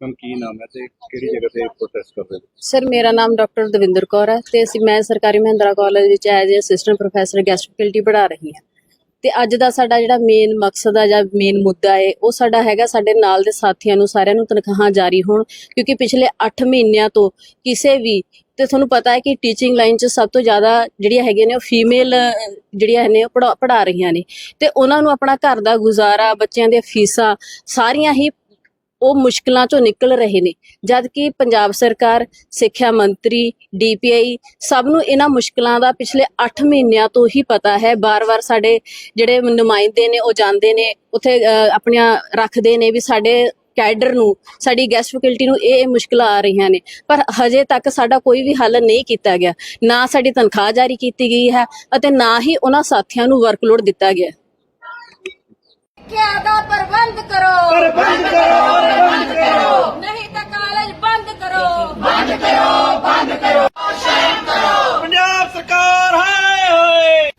ਕਰਦੇ ਹੋ ਸਰ, ਮੇਰਾ ਨਾਮ ਡਾਕਟਰ ਦਵਿੰਦਰ ਕੌਰ ਹੈ ਤੇ ਅਸੀਂ, ਮੈਂ ਸਰਕਾਰੀ ਮਹਿੰਦਰਾ ਕਾਲਜ ਵਿੱਚ as a assistant professor guest faculty ਪੜ੍ਹਾ ਰਹੀ ਹਾਂ। ਤੇ ਅੱਜ ਦਾ ਸਾਡਾ ਜਿਹੜਾ ਮੇਨ ਮਕਸਦ ਆ ਜਾਂ ਮੇਨ ਮੁੱਦਾ ਹੈ ਉਹ ਸਾਡਾ ਹੈਗਾ ਸਾਡੇ ਨਾਲ ਦੇ ਸਾਥੀਆਂ ਨੂੰ, ਸਾਰਿਆਂ ਨੂੰ ਤਨਖਾਹਾਂ ਜਾਰੀ ਹੋਣ, ਕਿਉਂਕਿ ਪਿਛਲੇ 8 ਮਹੀਨਿਆਂ ਤੋਂ ਕਿਸੇ ਵੀ, ਤੇ ਤੁਹਾਨੂੰ ਪਤਾ ਹੈ ਕਿ ਟੀਚਿੰਗ ਲਾਈਨ 'ਚ ਸਭ ਤੋਂ ਜ਼ਿਆਦਾ ਜਿਹੜੀਆਂ ਹੈਗੀਆਂ ਨੇ ਉਹ ਫੀਮੇਲ ਜਿਹੜੀਆਂ ਨੇ ਉਹ ਪੜ੍ਹਾ ਪੜ੍ਹਾ ਰਹੀਆਂ ਨੇ। ਤੇ ਉਹਨਾਂ ਨੂੰ ਆਪਣਾ ਘਰ ਦਾ ਗੁਜ਼ਾਰਾ, ਬੱਚਿਆਂ ਦੀਆਂ ਫੀਸਾਂ, ਸਾਰੀਆਂ ਹੀ ਉਹ ਮੁਸ਼ਕਲਾਂ ਚੋਂ ਨਿਕਲ ਰਹੇ ਨੇ। ਜਦ ਕਿ ਪੰਜਾਬ ਸਰਕਾਰ, ਸਿੱਖਿਆ ਮੰਤਰੀ ਡੀਪੀਆਈ ਸਭ ਨੂੰ ਇਹਨਾਂ ਮੁਸ਼ਕਲਾਂ ਦਾ ਪਿਛਲੇ 8 ਮਹੀਨਿਆਂ ਤੋਂ ਹੀ ਪਤਾ ਹੈ। ਬਾਰ-ਬਾਰ ਸਾਡੇ ਜਿਹੜੇ ਨੁਮਾਇੰਦੇ ਨੇ, ਉਹ ਜਾਂਦੇ ਨੇ, ਉੱਥੇ ਆਪਣੀਆਂ ਰੱਖਦੇ ਨੇ ਵੀ ਸਾਡੇ ਕੈਡਰ ਨੂੰ, ਸਾਡੀ ਗੈਸਟ ਫੈਕਲਟੀ ਨੂੰ ਇਹ ਇਹ ਮੁਸ਼ਕਲਾਂ ਆ ਰਹੀਆਂ ਨੇ। ਪਰ ਹਜੇ ਤੱਕ ਸਾਡਾ ਕੋਈ ਵੀ ਹੱਲ ਨਹੀਂ ਕੀਤਾ ਗਿਆ। ਨਾ ਸਾਡੀ ਤਨਖਾਹ ਜਾਰੀ ਕੀਤੀ ਗਈ ਹੈ ਅਤੇ ਨਾ ਹੀ ਉਹਨਾਂ ਸਾਥੀਆਂ ਨੂੰ ਵਰਕਲੋਡ ਦਿੱਤਾ ਗਿਆ। ਸਿੱਖਿਆ ਦਾ ਪ੍ਰਬੰਧ ਕਰੋ। ਪ੍ਰਬੰਧ ਕਰੋ ਪ੍ਰਬੰਧ ਕਰੋ। ਨਹੀਂ ਤਾਂ ਕਾਲਜ ਬੰਦ ਕਰੋ। ਪੰਜਾਬ ਸਰਕਾਰ ਹਾਏ ਹੋਏ।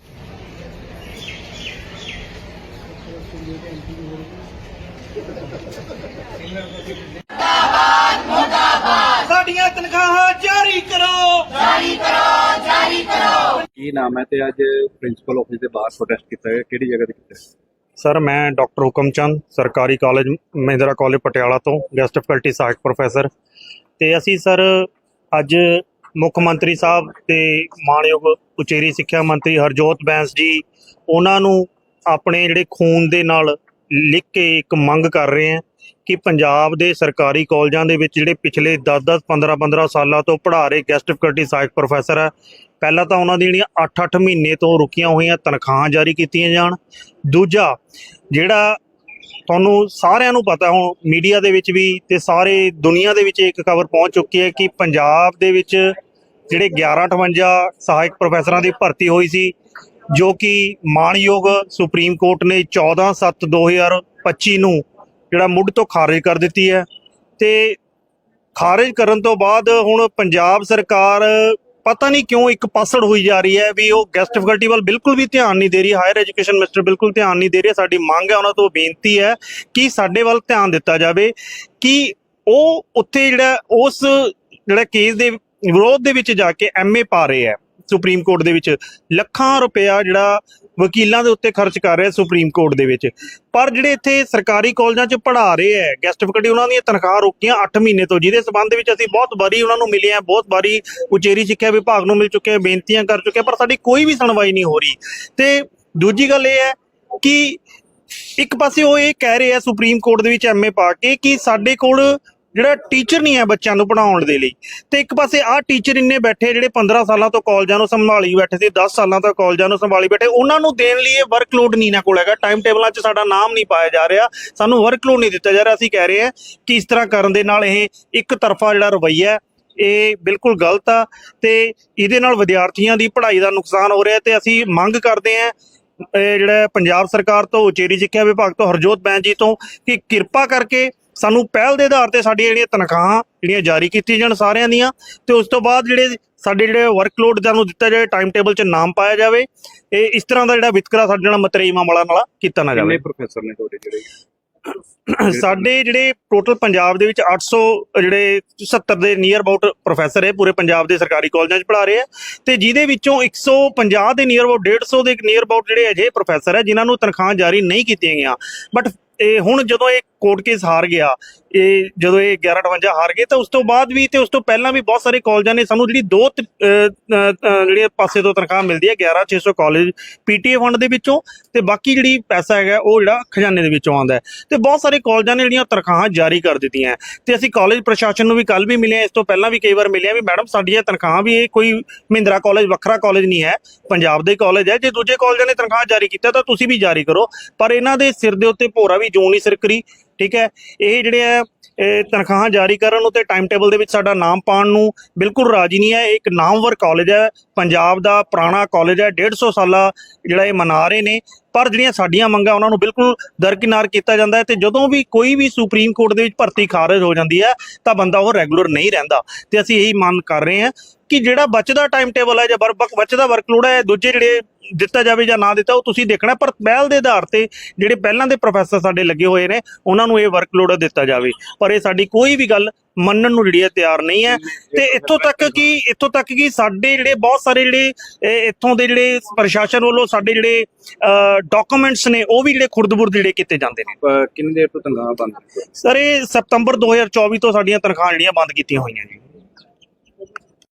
ਸਾਡੀਆਂ ਤਨਖਾਹਾਂ ਜਾਰੀ ਕਰੋ। ਕੀ ਨਾਮ ਹੈ ਤੇ ਅੱਜ ਪ੍ਰਿੰਸੀਪਲ ਆਫਿਸ ਦੇ ਬਾਹਰ ਪ੍ਰੋਟੈਸਟ ਕੀਤਾ ਹੈ ਕਿਹੜੀ ਜਗ੍ਹਾ ਤੇ ਕੀਤਾ ਹੈ? ਸਰ, ਮੈਂ ਡਾਕਟਰ ਹੁਕਮ ਚੰਦ ਸਰਕਾਰੀ ਕਾਲਜ, ਮਹਿੰਦਰਾ ਕਾਲਜ ਪਟਿਆਲਾ ਤੋਂ, ਗੈਸਟ ਫੈਕਲਟੀ ਸਹਾਇਕ ਪ੍ਰੋਫੈਸਰ। ਤੇ ਅਸੀਂ ਸਰ, ਅੱਜ ਮੁੱਖ ਮੰਤਰੀ ਸਾਹਿਬ ਤੇ ਮਾਨਯੋਗ ਉਚੇਰੀ ਸਿੱਖਿਆ ਮੰਤਰੀ ਹਰਜੋਤ ਬੈਂਸ ਜੀ, ਉਹਨਾਂ ਨੂੰ ਆਪਣੇ ਜਿਹੜੇ ਖੂਨ ਦੇ ਨਾਲ ਲਿਖ ਕੇ ਇੱਕ ਮੰਗ ਕਰ ਰਹੇ ਹਾਂ ਕਿ ਪੰਜਾਬ ਦੇ ਸਰਕਾਰੀ ਕਾਲਜਾਂ ਦੇ ਵਿੱਚ ਜਿਹੜੇ ਪਿਛਲੇ 10-10 15-15 ਸਾਲਾਂ ਤੋਂ ਪੜ੍ਹਾ ਰਹੇ ਗੈਸਟ ਫੈਕਲਟੀ ਸਹਾਇਕ ਪ੍ਰੋਫੈਸਰ ਹੈ ਪਹਿਲਾਂ ਤਾਂ ਉਹਨਾਂ ਦੀਆਂ ਜਿਹੜੀਆਂ 8-8 ਮਹੀਨੇ ਤੋਂ ਰੁਕੀਆਂ ਹੋਈਆਂ ਤਨਖਾਹਾਂ ਜਾਰੀ ਕੀਤੀਆਂ ਜਾਣ। ਦੂਜਾ, ਜਿਹੜਾ ਤੁਹਾਨੂੰ ਸਾਰਿਆਂ ਨੂੰ ਪਤਾ ਹੁਣ ਮੀਡੀਆ ਦੇ ਵਿੱਚ ਵੀ ਤੇ ਸਾਰੇ ਦੁਨੀਆ ਦੇ ਵਿੱਚ ਇੱਕ ਖਬਰ ਪਹੁੰਚ ਚੁੱਕੀ ਹੈ ਕਿ ਪੰਜਾਬ ਦੇ ਵਿੱਚ ਜਿਹੜੇ 1158 ਸਹਾਇਕ ਪ੍ਰੋਫੈਸਰਾਂ ਦੀ ਭਰਤੀ ਹੋਈ ਸੀ, ਜੋ ਕਿ ਮਾਣਯੋਗ ਸੁਪਰੀਮ ਕੋਰਟ ਨੇ 14/7/2025 ਨੂੰ ਜਿਹੜਾ ਮੁੱਢ ਤੋਂ ਖਾਰਜ ਕਰ ਦਿੱਤੀ ਹੈ। ਤੇ ਖਾਰਜ ਕਰਨ ਤੋਂ ਬਾਅਦ ਹੁਣ ਪੰਜਾਬ ਸਰਕਾਰ ਪਤਾ ਨਹੀਂ ਕਿਉਂ ਇੱਕ ਪਾਸੜ ਹੋਈ ਜਾ ਰਹੀ ਹੈ ਵੀ ਉਹ ਗੈਸਟ ਫੈਕਲਟੀ ਵੱਲ ਬਿਲਕੁਲ ਵੀ ਧਿਆਨ ਨਹੀਂ ਦੇ ਰਹੀ ਹਾਇਰ ਐਜੂਕੇਸ਼ਨ ਮਿਨਿਸਟਰ ਬਿਲਕੁਲ ਧਿਆਨ ਨਹੀਂ ਦੇ ਰਹੀ, ਸਾਡੀ ਮੰਗ ਹੈ ਉਹਨਾਂ ਤੋਂ ਬੇਨਤੀ ਹੈ ਕਿ ਸਾਡੇ ਵੱਲ ਧਿਆਨ ਦਿੱਤਾ ਜਾਵੇ ਕਿ ਉਹ ਉੱਥੇ ਜਿਹੜਾ ਉਸ ਜਿਹੜਾ ਕੇਸ ਦੇ ਵਿਰੋਧ ਦੇ ਵਿੱਚ ਜਾ ਕੇ ਐਮਏ ਪਾ ਰਹੇ ਹੈ, ਸੁਪਰੀਮ ਕੋਰਟ ਦੇ ਵਿੱਚ ਲੱਖਾਂ ਰੁਪਇਆ ਜਿਹੜਾ ਵਕੀਲਾਂ ਦੇ ਉੱਤੇ ਖਰਚ ਕਰ ਰਿਹਾ ਸੁਪਰੀਮ ਕੋਰਟ ਦੇ ਵਿੱਚ। ਪਰ ਜਿਹੜੇ ਇੱਥੇ ਸਰਕਾਰੀ ਕਾਲਜਾਂ 'ਚ ਪੜ੍ਹਾ ਰਹੇ ਹੈ ਗੈਸਟ ਫੈਕਲਟੀ ਉਹਨਾਂ ਦੀਆਂ ਤਨਖਾਹ ਰੋਕੀਆਂ 8 ਮਹੀਨੇ ਤੋਂ। ਜਿਹਦੇ ਸਬੰਧ ਵਿੱਚ ਅਸੀਂ ਬਹੁਤ ਵਾਰੀ ਉਹਨਾਂ ਨੂੰ ਮਿਲੇ ਆ ਬਹੁਤ ਵਾਰੀ ਉਚੇਰੀ ਸਿੱਖਿਆ ਵਿਭਾਗ ਨੂੰ ਮਿਲ ਚੁੱਕੇ ਹਾਂ ਬੇਨਤੀਆਂ ਕਰ ਚੁੱਕੇ ਹਾਂ, ਪਰ ਸਾਡੀ ਕੋਈ ਵੀ ਸੁਣਵਾਈ ਨਹੀਂ ਹੋ ਰਹੀ। ਤੇ ਦੂਜੀ ਗੱਲ ਇਹ ਹੈ ਕਿ ਇੱਕ ਪਾਸੇ ਉਹ ਇਹ ਕਹਿ ਰਹੇ ਆ ਸੁਪਰੀਮ ਕੋਰਟ ਦੇ ਵਿੱਚ ਐਮਏ ਪਾ ਕੇ ਕਿ ਸਾਡੇ ਕੋਲ ਜਿਹੜਾ ਟੀਚਰ ਨਹੀਂ ਹੈ ਬੱਚਿਆਂ ਨੂੰ ਪੜਾਉਣ ਦੇ ਲਈ। ਤੇ ਇੱਕ ਪਾਸੇ ਆਹ ਟੀਚਰ ਇੰਨੇ ਬੈਠੇ ਜਿਹੜੇ 15 ਸਾਲਾਂ ਤੋਂ ਕਾਲਜਾਂ ਨੂੰ ਸੰਭਾਲੀ ਬੈਠੇ ਸੀ 10 ਸਾਲਾਂ ਤੋਂ ਕਾਲਜਾਂ ਨੂੰ ਸੰਭਾਲੀ ਬੈਠੇ। ਉਹਨਾਂ ਨੂੰ ਦੇਣ ਲਈ ਇਹ ਵਰਕਲੋਡ ਨਹੀਂ ਨਾ ਕੋਲ ਹੈਗਾ। ਟਾਈਮ ਟੇਬਲਾਂ 'ਚ ਸਾਡਾ ਨਾਮ ਨਹੀਂ ਪਾਇਆ ਜਾ ਰਿਹਾ। ਸਾਨੂੰ ਵਰਕਲੋਡ ਨਹੀਂ ਦਿੱਤਾ ਜਾ ਰਿਹਾ। ਅਸੀਂ ਕਹਿ ਰਹੇ ਹਾਂ ਕਿ ਇਸ ਤਰ੍ਹਾਂ ਕਰਨ ਦੇ ਨਾਲ ਇਹ ਇੱਕ ਤਰਫਾ ਜਿਹੜਾ ਰਵੱਈਆ ਇਹ ਬਿਲਕੁਲ ਗਲਤ ਆ ਤੇ ਇਹਦੇ ਨਾਲ ਵਿਦਿਆਰਥੀਆਂ ਦੀ ਪੜ੍ਹਾਈ ਦਾ ਨੁਕਸਾਨ ਹੋ ਰਿਹਾ ਤੇ ਅਸੀਂ ਮੰਗ ਕਰਦੇ ਹਾਂ, ਇਹ ਜਿਹੜਾ ਪੰਜਾਬ ਸਰਕਾਰ ਤੋਂ, ਉਚੇਰੀ ਸਿੱਖਿਆ ਵਿਭਾਗ ਤੋਂ, ਹਰਜੋਤ ਬੈਂਸ ਜੀ ਤੋਂ ਕਿ ਕਿਰਪਾ ਕਰਕੇ ਸਾਨੂੰ ਪਹਿਲ ਦੇ ਆਧਾਰ ਤੇ ਸਾਡੀਆਂ ਜਿਹੜੀਆਂ ਤਨਖਾਹਾਂ ਜਿਹੜੀਆਂ ਜਾਰੀ ਕੀਤੀਆਂ ਜਾਣ ਸਾਰਿਆਂ ਦੀਆਂ ਤੇ ਉਸ ਤੋਂ ਬਾਅਦ ਜਿਹੜੇ ਸਾਡੇ ਜਿਹੜੇ ਵਰਕਲੋਡ ਨੂੰ ਦਿੱਤਾ ਜਾਵੇ ਟਾਈਮ ਟੇਬਲ 'ਚ ਨਾਮ ਪਾਇਆ ਜਾਵੇ ਇਹ ਇਸ ਤਰ੍ਹਾਂ ਦਾ ਜਿਹੜਾ ਵਿਤਕਰਾ ਸਾਡੇ ਨਾਲ ਮਤਰੇਈਮਾਂ ਵਾਲਾ ਨਾਲ ਕੀਤਾ ਨਾ ਕਿੰਨੇ ਜਾਵੇ ਪ੍ਰੋਫੈਸਰ ਨੇ ਤੁਹਾਡੇ ਜਿਹੜੇ? ਸਾਡੇ ਜਿਹੜੇ ਟੋਟਲ ਪੰਜਾਬ ਦੇ ਵਿੱਚ 800 ਜਿਹੜੇ 70 ਦੇ ਨੀਅਰ ਅਬਾਊਟ ਪ੍ਰੋਫੈਸਰ ਹੈ ਪੂਰੇ ਪੰਜਾਬ ਦੇ ਸਰਕਾਰੀ ਕਾਲਜਾਂ 'ਚ ਪੜ੍ਹਾ ਰਹੇ ਆ ਤੇ ਜਿਹਦੇ ਵਿੱਚੋਂ 150 ਦੇ ਨੀਅਰ ਅਬਾਊਟ 150 ਦੇ ਨੀਅਰ ਅਬਾਊਟ ਜਿਹੜੇ ਅਜੇ ਪ੍ਰੋਫੈਸਰ ਹੈ ਜਿਨ੍ਹਾਂ ਨੂੰ ਤਨਖਾਹ ਜਾਰੀ ਨਹੀਂ ਕੀਤੀਆਂ ਗਈਆਂ। ਬਟ ਇਹ ਹੁਣ ਜਦੋਂ ਇਹ ਕੋਰਟ ਕੇਸ ਹਾਰ ਗਿਆ, ਇਹ ਜਦੋਂ ਇਹ 1158 ਹਾਰ ਗਏ, ਤਾਂ ਉਸ ਤੋਂ ਬਾਅਦ ਵੀ ਤੇ ਉਸ ਤੋਂ ਪਹਿਲਾਂ ਵੀ ਬਹੁਤ ਸਾਰੇ ਕਾਲਜਾਂ ਨੇ ਸਾਨੂੰ ਜਿਹੜੀ ਦੋ ਤ- ਪਾਸੇ ਤੋਂ ਤਨਖਾਹ ਮਿਲਦੀ ਹੈ 11600 ਕਾਲਜ ਪੀਟੀਏ ਫੰਡ ਦੇ ਵਿੱਚੋਂ ਤੇ ਬਾਕੀ ਜਿਹੜੀ ਪੈਸਾ ਹੈਗਾ, ਉਹ ਜਿਹੜਾ ਖਜ਼ਾਨੇ ਦੇ ਵਿੱਚੋਂ ਆਉਂਦਾ ਤੇ ਬਹੁਤ ਸਾਰੇ ਕਾਲਜਾਂ ਨੇ ਜਿਹੜੀਆਂ ਤਨਖਾਹਾਂ ਜਾਰੀ ਕਰ ਦਿੱਤੀਆਂ ਤੇ ਅਸੀਂ ਕਾਲਜ ਪ੍ਰਸ਼ਾਸਨ ਨੂੰ ਵੀ ਕੱਲ ਵੀ ਮਿਲੇ ਇਸ ਤੋਂ ਪਹਿਲਾਂ ਵੀ ਕਈ ਵਾਰ ਮਿਲਿਆ ਵੀ ਮੈਡਮ, ਸਾਡੀਆਂ ਤਨਖਾਹਾਂ ਵੀ ਇਹ ਕੋਈ ਮਹਿੰਦਰਾ ਕਾਲਜ, ਵੱਖਰਾ ਕਾਲਜ ਨਹੀਂ ਹੈ, ਪੰਜਾਬ ਦੇ ਕਾਲਜ ਹੈ। ਜੇ ਦੂਜੇ ਕਾਲਜਾਂ ਨੇ ਤਨਖਾਹ ਜਾਰੀ ਕੀਤਾ, ਤਾਂ ਤੁਸੀਂ ਵੀ ਜਾਰੀ ਕਰੋ। ਪਰ ਇਹਨਾਂ ਦੇ ਸਿਰ ਦੇ ਉੱਤੇ ਭੋਰਾ ਵੀ ਜੂੰ ਨਹੀਂ ਸਰਕਰੀ ਠੀਕ ਹੈ? ਇਹ ਜਿਹੜੇ ਹੈ ਇਹ ਤਨਖਾਹਾਂ ਜਾਰੀ ਕਰਨ ਨੂੰ ਉਤੇ ਟਾਈਮ ਟੇਬਲ ਦੇ ਵਿੱਚ ਸਾਡਾ ਨਾਮ ਪਾਉਣ ਨੂੰ ਬਿਲਕੁਲ ਰਾਜੀ ਨਹੀਂ ਹੈ। ਇਹ ਇੱਕ ਨਾਮਵਰ ਕਾਲਜ ਹੈ। ਪੰਜਾਬ ਦਾ ਪੁਰਾਣਾ ਕਾਲਜ ਹੈ। 150 ਸਾਲਾ ਜਿਹੜਾ ਇਹ ਮਨਾ ਰਹੇ ਨੇ। ਪਰ ਜਿਹੜੀਆਂ ਸਾਡੀਆਂ ਮੰਗਾਂ ਉਹਨਾਂ ਨੂੰ ਬਿਲਕੁਲ ਦਰਕਿਨਾਰ ਕੀਤਾ ਜਾਂਦਾ ਹੈ ਤੇ ਜਦੋਂ ਵੀ ਕੋਈ ਵੀ ਸੁਪਰੀਮ ਕੋਰਟ ਦੇ ਵਿੱਚ ਭਰਤੀ ਖਾਰਜ ਹੋ ਜਾਂਦੀ ਹੈ, ਤਾਂ ਬੰਦਾ ਉਹ ਰੈਗੂਲਰ ਨਹੀਂ ਰਹਿੰਦਾ। ਤੇ ਅਸੀਂ ਇਹੀ ਮੰਗ ਕਰ ਰਹੇ ਹਾਂ ਕਿ ਜਿਹੜਾ ਬਚਦਾ ਟਾਈਮ ਟੇਬਲ ਹੈ ਜਾਂ ਬਚਦਾ ਵਰਕਲੋਡ ਹੈ, ਦੂਜੇ ਜਿਹੜੇ ਦਿੱਤਾ ਜਾਵੇ ਜਾਂ ਨਾ ਦਿੱਤਾ, ਉਹ ਤੁਸੀਂ ਦੇਖਣਾ, ਪਰ ਪਹਿਲ ਦੇ ਆਧਾਰ ਤੇ ਜਿਹੜੇ ਪਹਿਲਾਂ ਦੇ ਪ੍ਰੋਫੈਸਰ ਸਾਡੇ ਲੱਗੇ ਹੋਏ ਨੇ, ਉਹਨਾਂ ਨੂੰ ਇਹ ਵਰਕਲੋਡ ਦਿੱਤਾ ਜਾਵੇ। ਪਰ ਇਹ ਸਾਡੀ ਕੋਈ ਵੀ ਗੱਲ ਮੰਨਣ ਨੂੰ ਜਿਹੜੀ ਹੈ ਤਿਆਰ ਨਹੀਂ ਹੈ। ਤੇ ਇੱਥੋਂ ਤੱਕ ਕਿ ਇੱਥੋਂ ਤੱਕ ਕਿ ਸਾਡੇ ਜਿਹੜੇ ਬਹੁਤ ਸਾਰੇ ਜਿਹੜੇ ਇੱਥੋਂ ਦੇ ਜਿਹੜੇ ਪ੍ਰਸ਼ਾਸਨ ਵੱਲੋਂ ਸਾਡੇ ਜਿਹੜੇ ਡਾਕੂਮੈਂਟਸ ਨੇ ਉਹ ਵੀ ਜਿਹੜੇ ਖੁਰਦ-ਬੁਰਦ ਜਿਹੜੇ ਕੀਤੇ ਜਾਂਦੇ ਨੇ। ਕਿੰਨੀ ਦੇਰ ਤੋਂ ਤਨਖਾਹ ਬੰਦ? ਸਰ ਇਹ ਸਤੰਬਰ 2024 ਤੋਂ ਸਾਡੀਆਂ ਤਨਖਾਹਾਂ ਜਿਹੜੀਆਂ ਬੰਦ ਕੀਤੀਆਂ ਹੋਈਆਂ ਜੀ।